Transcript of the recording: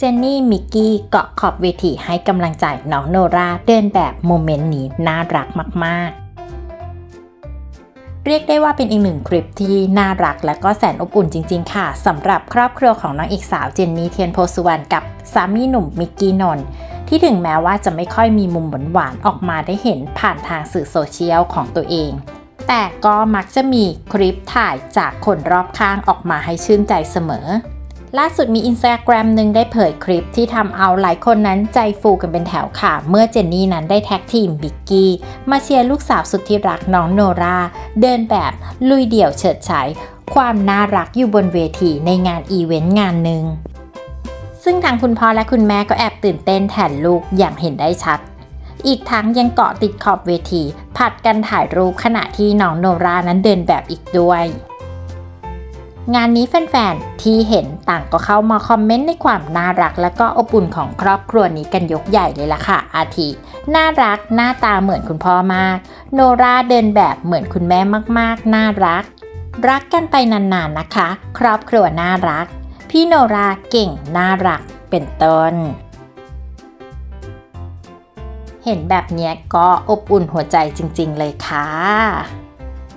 เจนนี่มิกกี้เกาะขอบเวทีให้กำลังใจน้องโนราเดินแบบโมเมนต์นี้น่ารักมากๆเรียกได้ว่าเป็นอีกหนึ่งคลิปที่น่ารักและก็แสนอบอุ่นจริง ๆ ค่ะสำหรับครอบครัวของนางเอกสาวเจนนี่เทียนโพสุวรรณกับสามีหนุ่มมิกกี้นนท์ที่ถึงแม้ว่าจะไม่ค่อยมีมุมหวานๆออกมาได้เห็นผ่านทางสื่อโซเชียลของตัวเอง แต่ก็มักจะมีคลิปถ่ายจากคนรอบข้างออกมาให้ชื่นใจเสมอ ล่าสุดมีอินสตาแกรมหนึ่งได้เผยคลิปที่ทำเอาหลายคนนั้นใจฟูกันเป็นแถวค่ะ เมื่อเจนนี่นั้นได้แท็กทีมบิกกี้มาเชียร์ลูกสาวสุดที่รักน้องโนราเดินแบบลุยเดี่ยวเฉิดฉายความน่ารักอยู่บนเวทีในงานอีเวนต์งานหนึ่งซึ่งทางคุณพ่อและคุณแม่ก็แอบตื่นเต้นแทนลูกอย่างเห็นได้ชัด อีกทั้งยังเกาะติดขอบเวทีผัดกันถ่ายรูปขณะที่น้องโนรานั้นเดินแบบอีกด้วย งานนี้แฟนๆ ที่เห็นต่างก็เข้ามาคอมเมนต์ในความน่ารักและก็อบอุ่นของครอบครัวนี้กันยกใหญ่เลยล่ะค่ะ อาทิ น่ารักหน้าตาเหมือนคุณพ่อมาก โนราเดินแบบเหมือนคุณแม่มากๆ น่ารัก รักกันไปนานๆนะคะ ครอบครัวน่ารัก พี่โนราเก่งน่ารักเป็นต้น เห็นแบบนี้ก็อบอุ่นหัวใจจริง ๆ เลยค่ะ